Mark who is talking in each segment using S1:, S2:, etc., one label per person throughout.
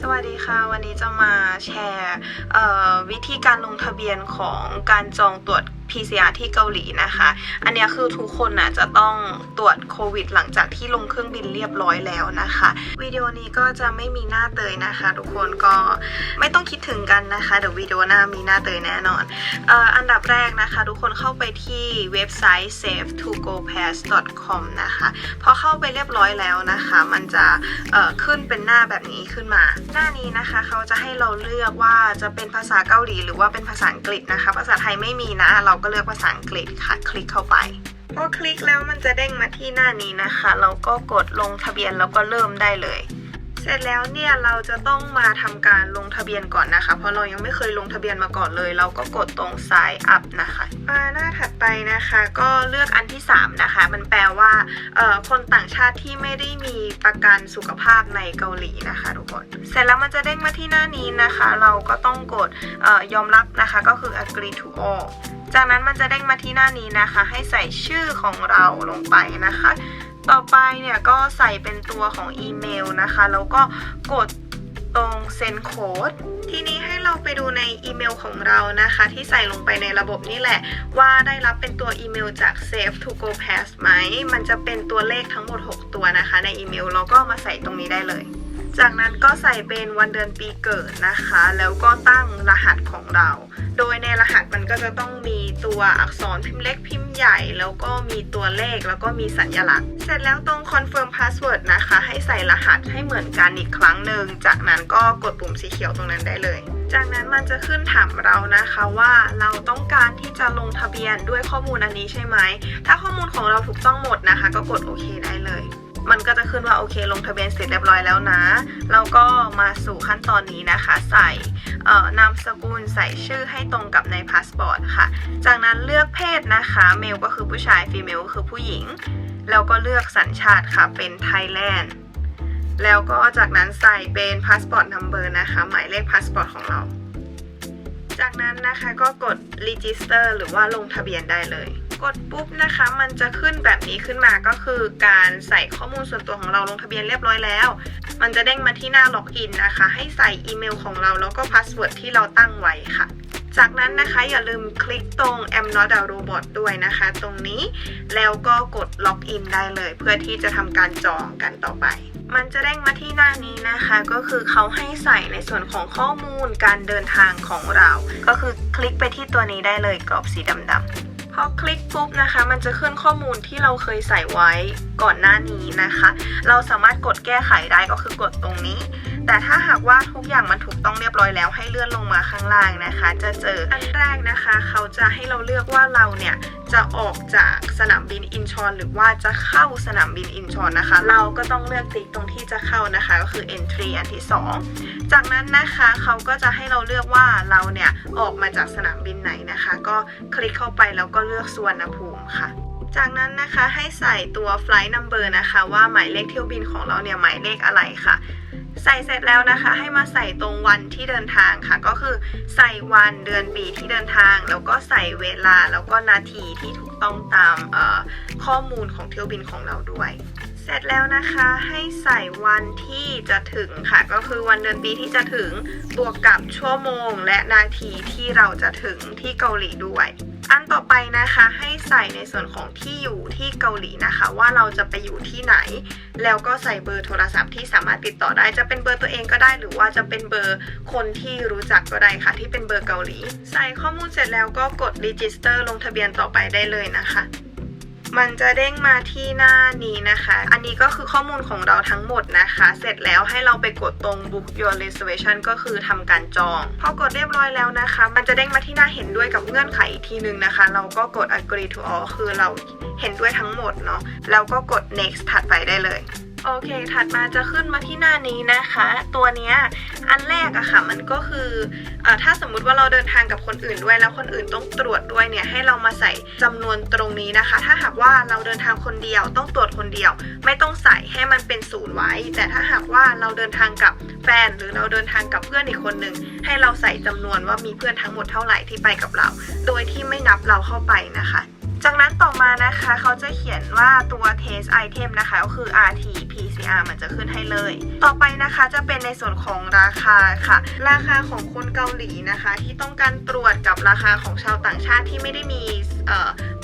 S1: สวัสดีค่ะ วันนี้จะมาแชร์วิธีการลงทะเบียนของการจองตรวจ PCR ที่เกาหลีนะคะ อันนี้คือทุกคนนะจะต้องตรวจโควิดหลังจากที่ลงเครื่องบินเรียบร้อยแล้วนะคะ วิดีโอนี้ก็จะไม่มีหน้าเตยนะคะ ทุกคนก็ไม่ต้องคิดถึงกันนะคะเดี๋ยววิดีโอหน้ามีหน้าเตยแน่นอนออันดับแรกนะคะ ทุกคนเข้าไปที่เว็บไซต์ safe to go pass com นะคะพอเข้าไปเรียบร้อยแล้วนะคะ มันจะขึ้นเป็นหน้าแบบนี้ขึ้นมา หน้านี้นะคะเขาจะให้เราเลือกว่าจะเป็นภาษาเกาหลีหรือว่าเป็นภาษาอังกฤษนะคะ ภาษาไทยไม่มีนะ เราก็เลือกภาษาอังกฤษค่ะ คลิกเข้าไปพอคลิกแล้วมันจะเด้งมาที่หน้านี้นะคะ เราก็กดลงทะเบียนแล้วก็เริ่มได้เลย เสร็จแล้วเนี่ยเราจะต้องมาทำการลงทะเบียนก่อนนะคะ เพราะเรายังไม่เคยลงทะเบียนมาก่อนเลย เราก็กดตรง sign up นะคะมาหน้าถัดไปนะคะ ก็เลือกอันที่ 3 นะคะ มันแปลว่าคนต่างชาติที่ไม่ได้มีประกันสุขภาพในเกาหลีนะคะทุกคน เสร็จแล้วมันจะเด้งมาที่หน้านี้นะคะ เราก็ต้องกดออยอมรับนะคะ ก็คือ agree to all จากนั้นมันจะเด้งมาที่หน้านี้นะคะ ให้ใส่ชื่อของเราลงไปนะคะ ต่อไปเนี่ยก็ใส่เป็นตัวของอีเมลนะคะ แล้วก็กดตรงเซ็นโค้ดทีนี้ให้เราไปดูในอีเมลของเรานะคะ ที่ใส่ลงไปในระบบนี่แหละ ว่าได้รับเป็นตัวอีเมลจาก Save to Go Pass ไหม มันจะเป็นตัวเลขทั้งหมด 6 ตัวนะคะ ในอีเมลเราก็มาใส่ตรงนี้ได้เลย จากนั้นก็ใส่เป็นวันเดือนปีเกิดนะคะ แล้วก็ตั้งรหัสของเรา โดยในรหัสมันก็จะต้องมีตัวอักษรพิมพ์เล็กพิมพ์ใหญ่ แล้วก็มีตัวเลขแล้วก็มีสัญลักษณ์ เสร็จแล้วตรง confirm password นะคะ ให้ใส่รหัสให้เหมือนกันอีกครั้งหนึ่ง จากนั้นก็กดปุ่มสีเขียวตรงนั้นได้เลย จากนั้นมันจะขึ้นถามเรานะคะว่าเราต้องการที่จะลงทะเบียนด้วยข้อมูลอันนี้ใช่ไหม ถ้าข้อมูลของเราถูกต้องหมดนะคะ ก็กดโอเคได้เลย มันก็จะขึ้นว่าโอเค ลงทะเบียนเสร็จเรียบร้อยแล้วนะเราก็มาสู่ขั้นตอนนี้นะคะ ใส่นามสกุลใส่ชื่อให้ตรงกับในพาสปอร์ตค่ะ จากนั้นเลือกเพศนะคะเมลก็คือผู้ชายฟีเมลก็คือผู้หญิง แล้วก็เลือกสัญชาติค่ะเป็นไทยแลนด์แล้วก็จากนั้นใส่เป็นพาสปอร์ตนัมเบอร์นะคะ หมายเลขพาสปอร์ตของเรา จากนั้นนะคะก็กด register หรือว่าลงทะเบียนได้เลย กดปุ๊บนะคะ มันจะขึ้นแบบนี้ขึ้นมาก็คือการใส่ข้อมูลส่วนตัวของเราลงทะเบียนเรียบร้อยแล้ว มันจะเด้งมาที่หน้าล็อกอินนะคะ ให้ใส่อีเมลของเราแล้วก็พาสเวิร์ดที่เราตั้งไว้ค่ะจากนั้นนะคะอย่าลืมคลิกตรง am not a robot ด้วยนะคะ ตรงนี้แล้วก็กดล็อกอินได้เลย เพื่อที่จะทำการจองกันต่อไป มันจะเด้งมาที่หน้านี้นะคะ ก็คือเขาให้ใส่ในส่วนของข้อมูลการเดินทางของเรา ก็คือคลิกไปที่ตัวนี้ได้เลยกรอบสีดำๆ พอคลิกปุ๊บนะคะ มันจะขึ้นข้อมูลที่เราเคยใส่ไว้ก่อนหน้านี้นะคะ เราสามารถกดแก้ไขได้ก็คือกดตรงนี้ แต่ถ้าหากว่าทุกอย่างมันถูกต้องเรียบร้อยแล้วให้เลื่อนลงมาข้างล่างนะคะ จะเจออันแรกนะคะ เขาจะให้เราเลือกว่าเราเนี่ยจะออกจากสนามบินอินชอนหรือว่าจะเข้าสนามบินอินชอนนะคะ เราก็ต้องเลือกติ๊กตรงที่จะเข้านะคะ ก็คือ entry อันที่ 2 จากนั้นนะคะเขาก็จะให้เราเลือกว่าเราเนี่ยออกมาจากสนามบินไหนนะคะ ก็คลิกเข้าไปแล้วก็เลือกสุวรรณภูมิค่ะจากนั้นนะคะให้ใส่ตัว flight number นะคะ ว่าหมายเลขเที่ยวบินของเราเนี่ยหมายเลขอะไรค่ะ ใส่เสร็จแล้วนะคะ ให้มาใส่ตรงวันที่เดินทางค่ะ ก็คือใส่วันเดือนปีที่เดินทาง แล้วก็ใส่เวลาแล้วก็นาทีที่ถูกต้องตามข้อมูลของเที่ยวบินของเราด้วย เสร็จแล้วนะคะให้ใส่วันที่จะถึงค่ะ ก็คือวันเดือนปีที่จะถึงบวกกับชั่วโมง และนาทีที่เราจะถึงที่เกาหลีด้วย อันต่อไปนะคะให้ใส่ในส่วนของที่อยู่ที่เกาหลีนะคะ ว่าเราจะไปอยู่ที่ไหน แล้วก็ใส่เบอร์โทรศัพท์ที่สามารถติดต่อได้ จะเป็นเบอร์ตัวเองก็ได้ หรือว่าจะเป็นเบอร์คนที่รู้จักก็ได้ค่ะ ที่เป็นเบอร์เกาหลี ใส่ข้อมูลเสร็จแล้วก็กด register ลงทะเบียนต่อไปได้เลยนะคะ มันจะเด้งมาที่หน้านี้นะคะ อันนี้ก็คือข้อมูลของเราทั้งหมดนะคะ เสร็จแล้วให้เราไปกดตรง book your reservation ก็คือทำการจอง พอกดเรียบร้อยแล้วนะคะ มันจะเด้งมาที่หน้าเห็นด้วยกับเงื่อนไขอีกทีนึงนะคะ เราก็กด agree to all คือเราเห็นด้วยทั้งหมดเนาะแล้วก็กด next ถัดไปได้เลย โอเค ถัดมาจะขึ้นมาที่หน้านี้นะคะ ตัวเนี้ยอันแรกอะค่ะ มันก็คืออถ้าสมมุติว่าเราเดินทางกับคนอื่นด้วยแล้วคนอื่นต้องตรวจด้วยเนี่ย ให้เรามาใส่จำนวนตรงนี้นะคะ ถ้าหากว่าเราเดินทางคนเดียวต้องตรวจคนเดียว ไม่ต้องใส่ให้มันเป็นศูนย์ไว้ แต่ถ้าหากว่าเราเดินทางกับแฟน หรือเราเดินทางกับเพื่อนอีกคนหนึ่งให้เราใส่จำนวนว่ามีเพื่อนทั้งหมดเท่าไหร่ที่ไปกับเรา โดยที่ไม่นับเราเข้าไปนะคะ จากนั้นต่อมานะคะเขาจะเขียนว่าตัว test item นะคะก็คือ RT PCR มันจะขึ้นให้เลย ต่อไปนะคะจะเป็นในส่วนของราคาค่ะ ราคาของคนเกาหลีนะคะ ที่ต้องการตรวจกับราคาของชาวต่างชาติที่ไม่ได้มี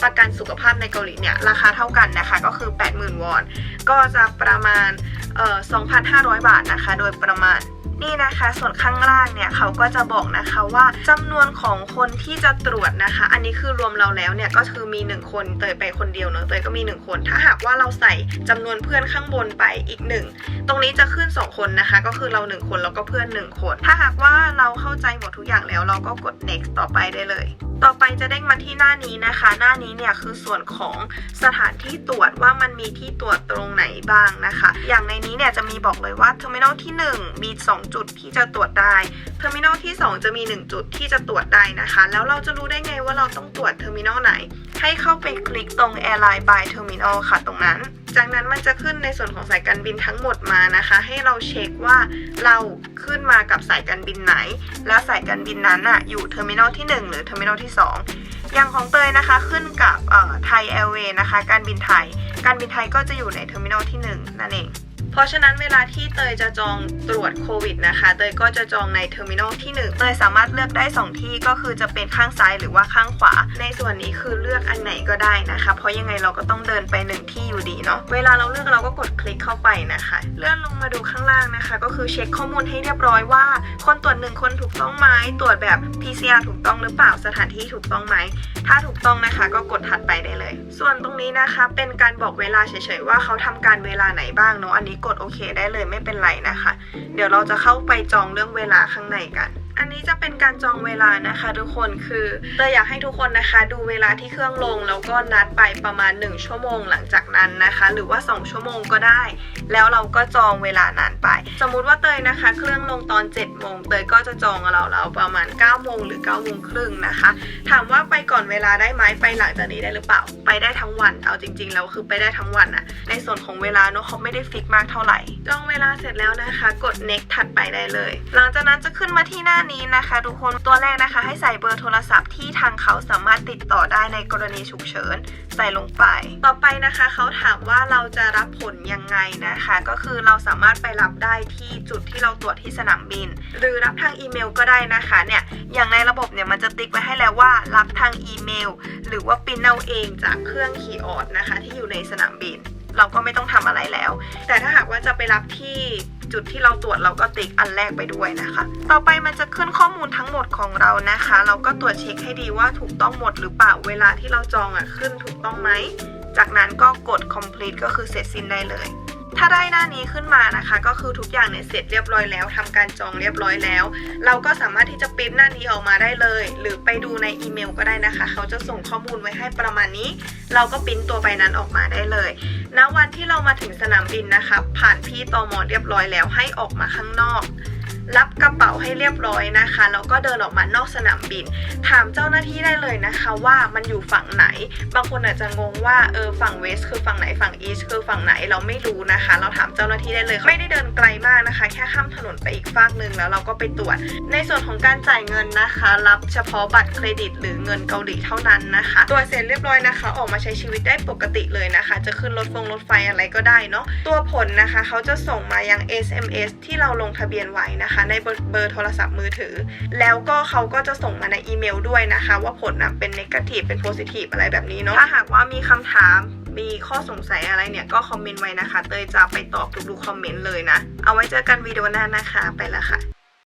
S1: ประกันสุขภาพในเกาหลีเนี่ยราคาเท่ากันนะคะก็คือ 80,000 วอน ก็จะประมาณเอ่อ2,500 บาทนะคะ โดยประมาณ นี่นะคะ ส่วนข้างล่างเนี่ยเขาก็จะบอกนะคะว่าจำนวนของคนที่จะตรวจนะคะ อันนี้คือรวมเราแล้วเนี่ยก็คือมี 1 คนเตยไปคนเดียวเนอะเตยก็มี 1 คน ถ้าหากว่าเราใส่จำนวนเพื่อนข้างบนไปอีก 1 ตรงนี้จะขึ้น 2 คนนะคะ ก็คือเรา 1 คนแล้วก็เพื่อน 1 คน ถ้าหากว่าเราเข้าใจหมดทุกอย่างแล้วเราก็กด next ต่อไปได้เลยต่อไปจะเด้งมาที่หน้านี้นะคะ หน้านี้เนี่ยคือส่วนของสถานที่ตรวจว่ามันมีที่ตรวจตรงไหนบ้างนะคะ อย่างในนี้เนี่ยจะมีบอกเลยว่าเทอร์มินอลที่1มี2 จุดที่จะตรวจได้เทอร์มินอลที่ 2 จะมี 1 จุดที่จะตรวจได้นะคะ แล้วเราจะรู้ได้ไงว่าเราต้องตรวจเทอร์มินอลไหน ให้เข้าไปคลิกตรง Airline by Terminal ค่ะตรงนั้น จากนั้นมันจะขึ้นในส่วนของสายการบินทั้งหมดมานะคะ ให้เราเช็คว่าเราขึ้นมากับสายการบินไหน แล้วสายการบินนั้นอะอยู่เทอร์มินอลที่ 1 หรือเทอร์มินอลที่ 2 อย่างของเตยนะคะขึ้นกับไทยแอร์เวย์นะคะ การบินไทย การบินไทยก็จะอยู่ในเทอร์มินอลที่ 1 นั่นเอง เพราะฉะนั้นเวลาที่เตยจะจองตรวจโควิดนะคะ เตยก็จะจองในเทอร์มินอลที่ 1 เตยสามารถเลือกได้ 2 ที่ก็คือจะเป็นข้างซ้ายหรือว่าข้างขวา ในส่วนนี้คือเลือกอันไหนก็ได้นะคะ เพราะยังไงเราก็ต้องเดินไปหนึ่งที่อยู่ดีเนาะ เวลาเราเลือกเราก็กดคลิกเข้าไปนะคะ เลื่อนลงมาดูข้างล่างนะคะ ก็คือเช็คข้อมูลให้เรียบร้อยว่า คนตรวจหนึ่งคนถูกต้องไหมตรวจแบบ PCR ถูกต้องหรือเปล่าสถานที่ถูกต้องไหมถ้าถูกต้องนะคะก็กดถัดไปได้เลย ส่วนตรงนี้นะคะเป็นการบอกเวลาเฉยๆว่าเขาทำการเวลาไหนบ้างเนาะอันนี้กดโอเคได้เลยไม่เป็นไรนะคะ เดี๋ยวเราจะเข้าไปจองเรื่องเวลาข้างในกัน อันนี้จะเป็นการจองเวลานะคะ ทุกคนคือเตยอยากให้ทุกคนนะคะ ดูเวลาที่เครื่องลงแล้วก็นัดไปประมาณ 1 ชั่วโมงหลังจากนั้นนะคะ หรือว่า 2 ชั่วโมงก็ได้ แล้วเราก็จองเวลานานไป สมมุติว่าเตยนะคะ เครื่องลงตอน7โมงเตยก็จะจองเราเราประมาณ9โมงหรือ9โมงครึ่งนะคะ ถามว่าไปก่อนเวลาได้ไหมไปหลังจากนี้ได้หรือเปล่า ไปได้ทั้งวันเอาจริงๆแล้วคือไปได้ทั้งวันอะในส่วนของเวลาเนอะเขาไม่ได้ฟิกมากเท่าไหร่จองเวลาเสร็จแล้วนะคะ กด next ถัดไปได้เลย หลังจากนั้นจะขึ้นมาที่หน้านี้นะคะ ทุกคนตัวแรกนะคะ ให้ใส่เบอร์โทรศัพท์ที่ทางเขาสามารถติดต่อได้ในกรณีฉุกเฉินใส่ลงไป ต่อไปนะคะเขาถามว่าเราจะรับผลยังไงนะคะ ก็คือเราสามารถไปรับได้ที่จุดที่เราตรวจที่สนามบิน หรือรับทางอีเมลก็ได้นะคะเนี่ยอย่างในระบบเนี่ยมันจะติ๊กไว้ให้แล้วว่ารับทางอีเมล หรือว่าปิ้นเอาเองจากเครื่องคีย์ออดนะคะ ที่อยู่ในสนามบิน เราก็ไม่ต้องทำอะไรแล้ว แต่ถ้าหากว่าจะไปรับที่ จุดที่เราตรวจเราก็ติ๊กอันแรกไปด้วยนะคะ ต่อไปมันจะขึ้นข้อมูลทั้งหมดของเรานะคะ เราก็ตรวจเช็คให้ดีว่าถูกต้องหมดหรือเปล่าเวลาที่เราจองอะขึ้นถูกต้องไหมจากนั้นก็กด complete ก็คือเสร็จสิ้นได้เลย ถ้าได้หน้านี้ขึ้นมานะคะ ก็คือทุกอย่างเนี่ยเสร็จเรียบร้อยแล้วทำการจองเรียบร้อยแล้ว เราก็สามารถที่จะปริ้นหน้านี้ออกมาได้เลย หรือไปดูในอีเมลก็ได้นะคะ เขาจะส่งข้อมูลไว้ให้ประมาณนี้ เราก็ปริ้นตัวใบนั้นออกมาได้เลยณวันที่เรามาถึงสนามบินนะคะ ผ่านพี่ตอมอเรียบร้อยแล้วให้ออกมาข้างนอก รับกระเป๋าให้เรียบร้อยนะคะแล้วก็เดินออกมานอกสนามบิน ถามเจ้าหน้าที่ได้เลยนะคะว่ามันอยู่ฝั่งไหน บางคนอาจจะงงว่าเออฝั่งเวสคือฝั่งไหนฝั่งอีสคือฝั่งไหนเราไม่รู้นะคะ เราถามเจ้าหน้าที่ได้เลยไม่ได้เดินไกลมากนะคะ แค่ข้ามถนนไปอีกฟากหนึ่งแล้วเราก็ไปตรวจ ในส่วนของการจ่ายเงินนะคะ รับเฉพาะบัตรเครดิต หรือเงินเกาหลีเท่านั้นนะคะตรวจเสร็จเรียบร้อยนะคะ ออกมาใช้ชีวิตได้ปกติเลยนะคะ จะขึ้นรถฟงรถไฟอะไรก็ได้เนาะตัวผลนะคะ เขาจะส่งมายัง SMS ที่เราลงทะเบียนไว้นะคะในเบอร์โทรศัพท์มือถือ แล้วก็เขาก็จะส่งมาในอีเมลด้วยนะคะ ว่าผลนะเป็นนกาทีฟเป็นโพซิทีฟอะไรแบบนี้เนาะถ้าหากว่ามีคำถามมีข้อสงสัยอะไรเนี่ยก็คอมเมนต์ไว้นะคะ เตยจะไปตอบทุกๆคอมเมนต์เลยนะ เอาไว้เจอกันวิดีโอหน้านะคะไปละค่ะ